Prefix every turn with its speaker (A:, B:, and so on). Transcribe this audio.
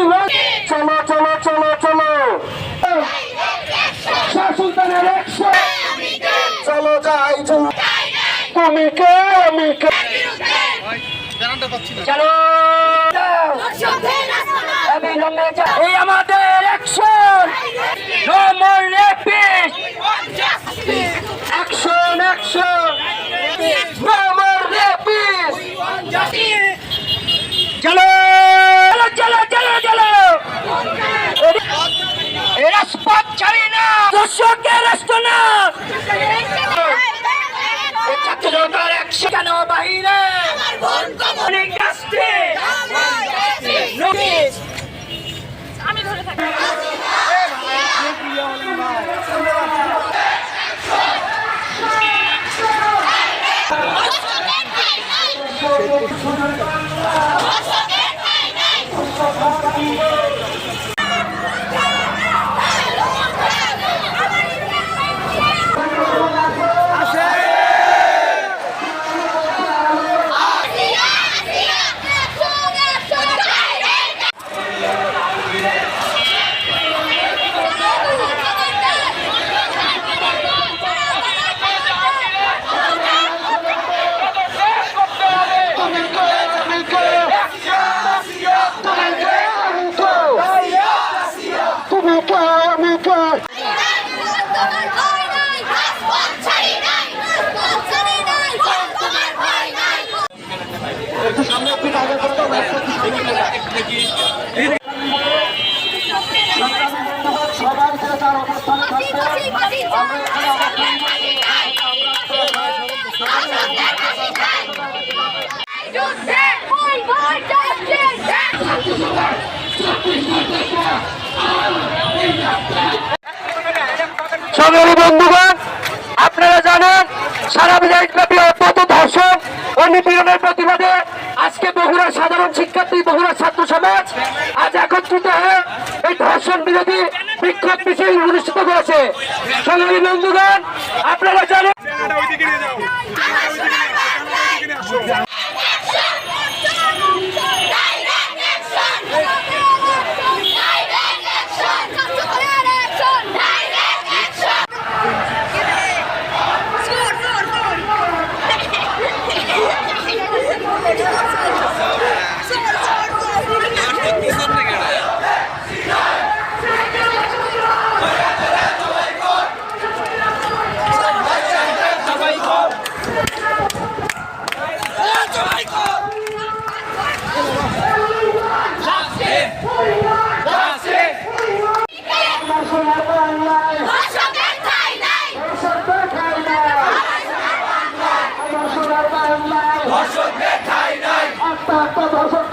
A: Want চলো চলো চলো চলো শাহ সুলতানের একশো চলো যাই তুমি কে আমি কে চলো আমি এই আমাদের action no more action action no more rapist চলো চলো চলো চলো স্পট ছাড়ি না দর্শকের রাষ্ট্র না। ছাত্র জনতার একশো কেন বাহিরে। অনেক রাষ্ট্রে।
B: আমি ধরে থাকি।
A: সংগ্রামী বন্ধুগণ, আপনারা জানেন, সারা বিদেশব্যাপী অব্যাহত ধর্ষণ ও নিপীড়নের প্রতিবাদে আজকে বগুড়ার সাধারণ শিক্ষার্থী, বগুড়ার ছাত্র সমাজ বিরোধী বিক্ষোভ মিছিল অনুষ্ঠিত করেছে সোনালী বন্ধুগণ আপনারা জানেন একটা ধর্ষক